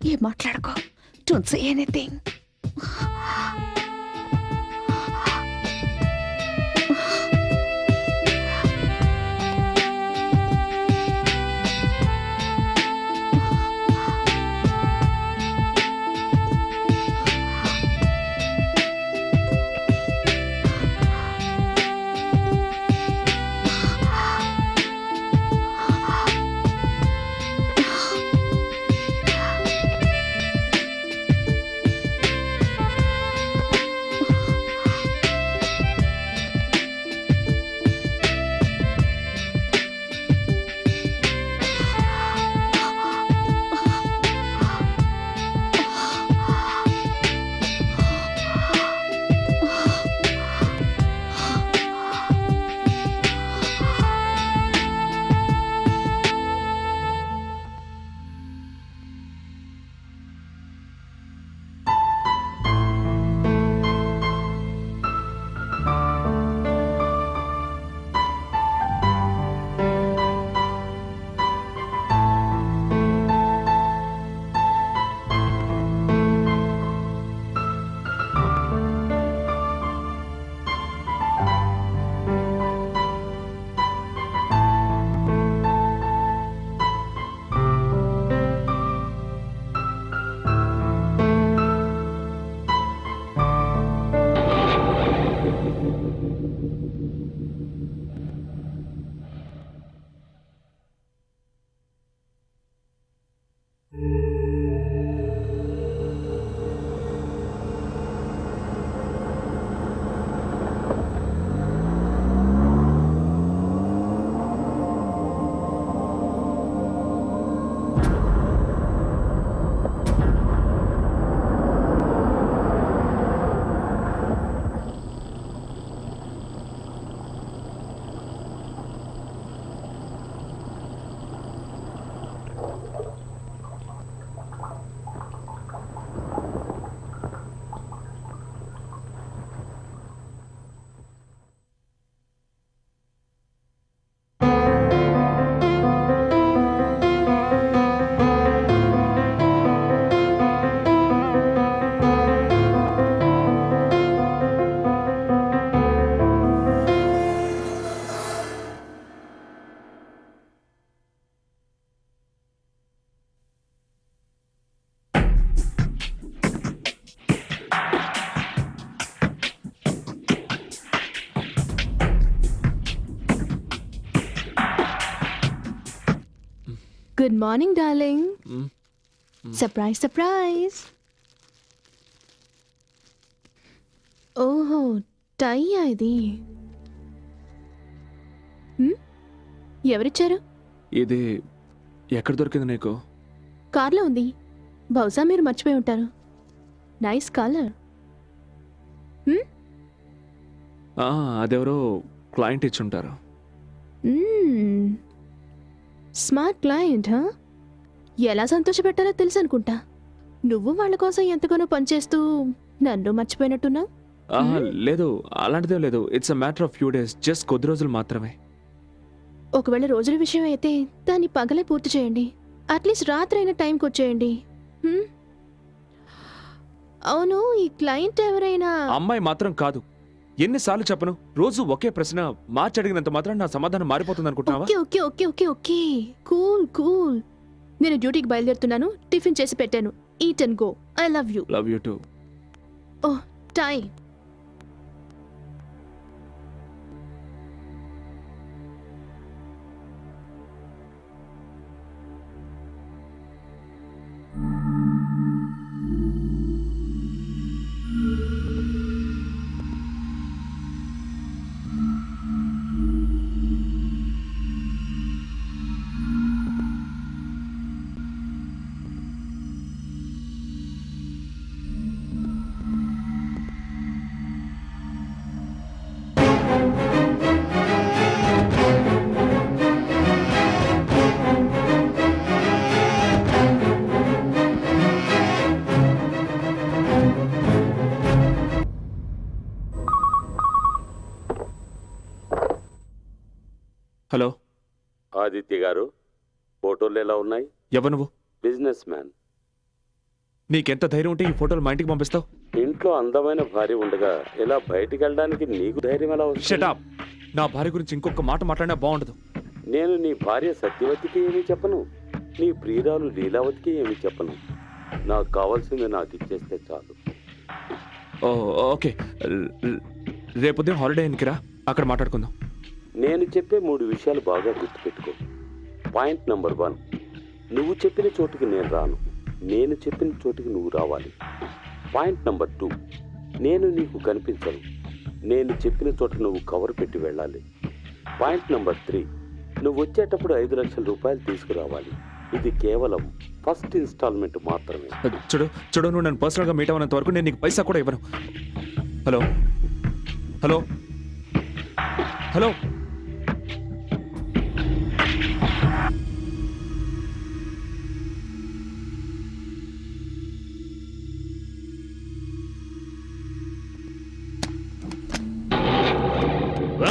ఏం మాట్లాడుకో? Don't say anything good morning darling. Surprise surprise ఓహో టై ఇది హ్మ్? ఎవరిచ్చారు? ఇది ఎక్కడ దొరికింది నీకు? కార్లో ఉంది. బహుశా మీరు మర్చిపోయి ఉంటారు. నైస్ కలర్ ఆ, అదెవరో క్లయింట్ ఇచ్చుంటారు. స్మార్ట్ క్లయింట్ హా? ఎలా సంతోషపెట్టాలో తెలుసు అనుకుంటా నువ్వు వాళ్ళ కోసం ఎంతగానో పనిచేస్తూ నన్ను మర్చిపోయినట్టున్నావు? ఆహా, లేదు అలాంటిదేం లేదు. It's a matter of few days just కొద్ది రోజులు మాత్రమే. ఒకవేళ రోజుల విషయం అయితే దాన్ని పగలే పూర్తి చేయండి. అట్లీస్ట్ రాత్రి అయిన టైంకి వచ్చేయండి. హ్మ్? అవును ఈ క్లయింట్ ఎవరైనా అమ్మాయి మాత్రం కాదు. ఎన్నిసార్లు చెప్పను? రోజు ఒకే ప్రశ్న మార్చి అడిగినంత మాత్రం నా సమాధానం మారిపోతుంది అనుకుంటున్నావా? Okay okay okay okay okay. Cool cool. నేను డ్యూటీకి బయలుదేరుతున్నాను టిఫిన్ చేసి పెట్టాను. Eat and go. I love you. Love you too. Time. Hello. Aditya garu ఫోటోలు ఎలా ఉన్నాయి? ఎవరు నువ్వు? Business man. నీకెంత ధైర్యం ఉంటే ఈ ఫోటోలు మా ఇంటికి పంపిస్తావు? ఇంట్లో అందమైన భార్య ఉండగా ఇలా బయటికి వెళ్ళడానికి నీకు ధైర్యం ఎలా వస్తుంది? షటాప్ నా భార్య గురించి ఇంకొక మాట మాట్లాడినా బాగుండదు. నేను నీ భార్య సత్యవతికి ఏమీ చెప్పను. నీ ప్రియురాలు లీలావతికి ఏమీ చెప్పను. నాకు కావాల్సింది నాకు ఇచ్చేస్తే చాలు. ఓ, ఓకే. రేపు ఉదయం హాలిడే ఇన్కి రా అక్కడ మాట్లాడుకుందాం. నేను చెప్పే మూడు విషయాలు బాగా గుర్తుపెట్టుకో. పాయింట్ నెంబర్ వన్ నువ్వు చెప్పిన చోటుకి నేను రాను. నేను చెప్పిన చోటుకి నువ్వు రావాలి. పాయింట్ నెంబర్ టూ నేను నీకు కనిపించను. నేను చెప్పిన చోట నువ్వు కవర్ పెట్టి వెళ్ళాలి. పాయింట్ నెంబర్ త్రీ నువ్వు వచ్చేటప్పుడు ఐదు లక్షల రూపాయలు తీసుకురావాలి. ఇది కేవలం ఫస్ట్ ఇన్స్టాల్మెంట్ మాత్రమే. చూడు చూడు నువ్వు నన్ను పర్సనల్గా మీట్ అవ్వనంత వరకు నేను నీకు పైసా కూడా ఇవ్వను. Hello hello hello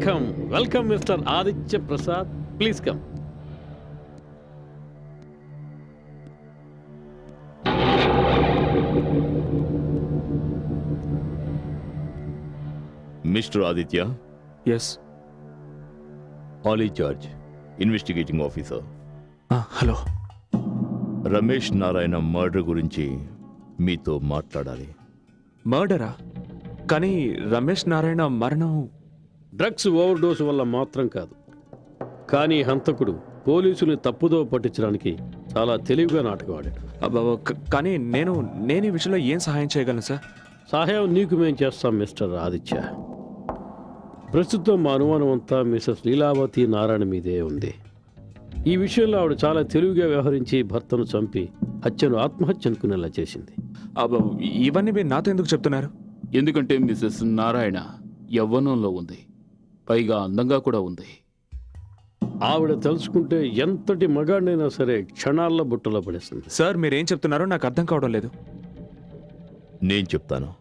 welcome welcome mister Aditya Prasad please come mister Aditya S Ali charge investigating officer hello Ramesh Narayana murder గురించి మీతో మాట్లాడాలి. మర్డరా కానీ రమేష్ నారాయణ మరణం డ్రగ్స్ ఓవర్ డోస్ వల్ల మాత్రం కాదు. కానీ హంతకుడు పోలీసుల్ని తప్పుదో పట్టించడానికి చాలా తెలివిగా నాటకం ఆడాడు. అబ్బబ్బ, క- కానీ నేను నేను ఈ విషయంలో ఏం సహాయం చేయగలను సార్? సహాయం నీకు మేం చేస్తాం మిస్టర్ ఆదిత్య. ప్రస్తుతం మా అనుమానం అంతా మిసెస్ లీలావతి నారాయణ మీదే ఉంది. ఈ విషయంలో ఆవిడ చాలా తెలివిగా వ్యవహరించి భర్తను చంపి హత్యను ఆత్మహత్య అనుకునేలా చేసింది. అబ్బ, ఇవన్నీ మీరు నాతో ఎందుకు చెప్తున్నారు? ఎందుకంటే మిసెస్ నారాయణ యవ్వనంలో ఉంది. పైగా అందంగా కూడా ఉంది. ఆవిడ తెలుసుకుంటే ఎంతటి మగాడినైనా సరే క్షణాల్లో బుట్టలో పడేస్తుంది సార్ మీరు ఏం చెప్తున్నారో నాకు అర్థం కావడం లేదు. నేను చెప్తాను.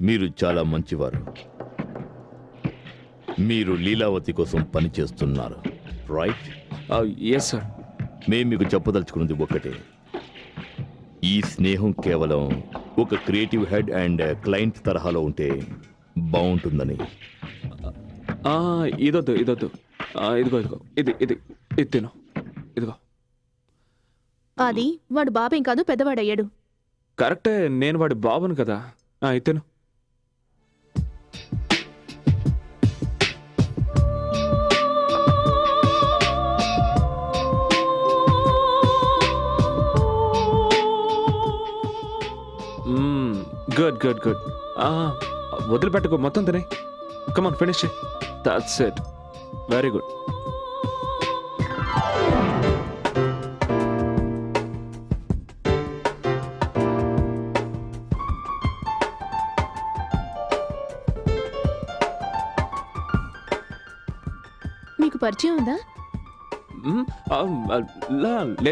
మీరు చాలా మంచివారు. మీరు లీలావతి కోసం పనిచేస్తున్నారు రైట్ ఎస్ సార్ మేము మీకు చెప్పదలుచుకున్నది ఒకటే. ఈ స్నేహం కేవలం ఒక క్రియేటివ్ హెడ్ అండ్ క్లయింట్ తరహాలో ఉంటే బాగుంటుందని. ఇదొద్దు ఇదొద్దు. ఆ, ఇదిగో ఇదిగో. ఇది ఇది ఇది తిను. ఇదిగో. అది వాడు బాబేం కాదు పెద్దవాడయ్యాడు. కరెక్టే నేను వాడి బాబును కదా. ఆ, ఇది తిను. Good good good. వదిలిపెట్టుకో మొత్తం తినే. Come on finish that's it very good మీకు పరిచయం ఉందా?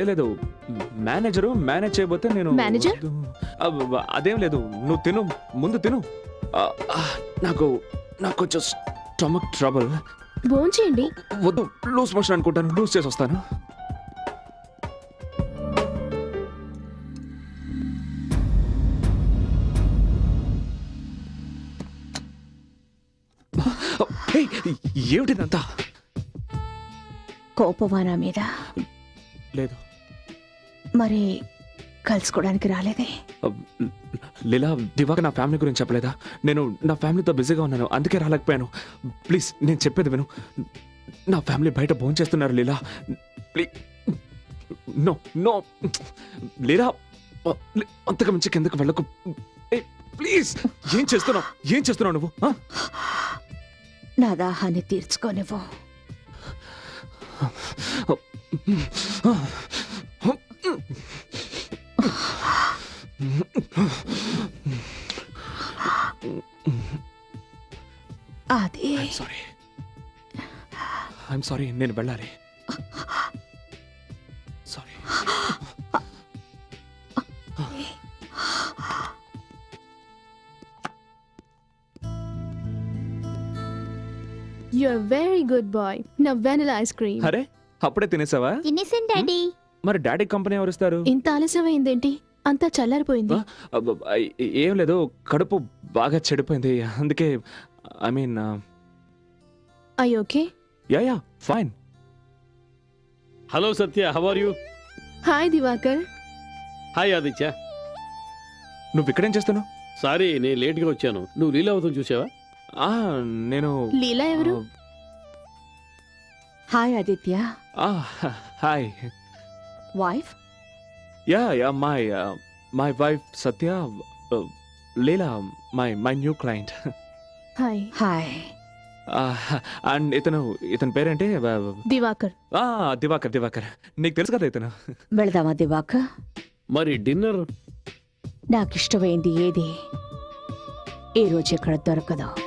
లేదు మేనేజరు మేనేజ్ చేయబోతే నేను మేనేజర్? అదేం లేదు. నువ్వు తిను. ముందు తిను. నాకు నాకు కొంచెం స్టమక్ ట్రబుల్. భోంచేయండి వద్దు లూజ్ మోషన్ అనుకుంటాను లూజ్ చేసి వస్తాను. ఏమిటిదంతా? కోపమా నా మీద? లేదు. మరి కలుసుకోవడానికి రాలేదే. లీలా దివాక నా ఫ్యామిలీ గురించి చెప్పలేదా? నేను నా ఫ్యామిలీతో బిజీగా ఉన్నాను అందుకే రాలేకపోయాను. ప్లీజ్ నేను చెప్పేది విను. నా ఫ్యామిలీ బయట భోజనం చేస్తున్నారు Leela. Please no no. Leela అంతకు మించి కిందకు వెళ్ళకు. ప్లీజ్ ఏం చేస్తున్నావు? ఏం చేస్తున్నావు నువ్వు? నా దాహాన్ని తీర్చుకోనివ్వు. అది. ఐఎమ్ సారీ ఐఎమ్ సారీ నేను వెళ్ళాలి. Sorry you are very good boy నా వెనిలా ఐస్ క్రీమ్ అరే అప్పుడే తినేసావా? తినేసాను డాడీ. మరి డాడీ కంపెనీ ఎవరు ఇస్తారు ఇంత ఆలస్యం అయిందేంటి అంతా చల్లారిపోయింది. ఏం లేదు కడుపు బాగా చెడిపోయింది. అందుకే I mean I okay yeah yeah fine. Hello Satya how are you? Hi Divakar hi Aditya. నువ్వు ఇక్కడేం చేస్తున్నావు? సారీ నేను లేట్గా వచ్చాను. నువ్వు లీలావతం చూసావా? ఆ, నేను లీలా ఎవరు? హాయ్ ఆదిత్య. ఆ, hi. Wife yeah yeah my my wife Satya Leela my my new client hi hi and ఇతను ఇతని పేరేంటి? దివాకర్. ఆ, దివాకర్ దివాకర్. నీకు తెలుసు కదా ఇతను. వెళదామా దివాక మరి డిన్నర్? నాకిష్టమైంది ఏది? ఈ రోజు ఇక్కడ దొరకదు.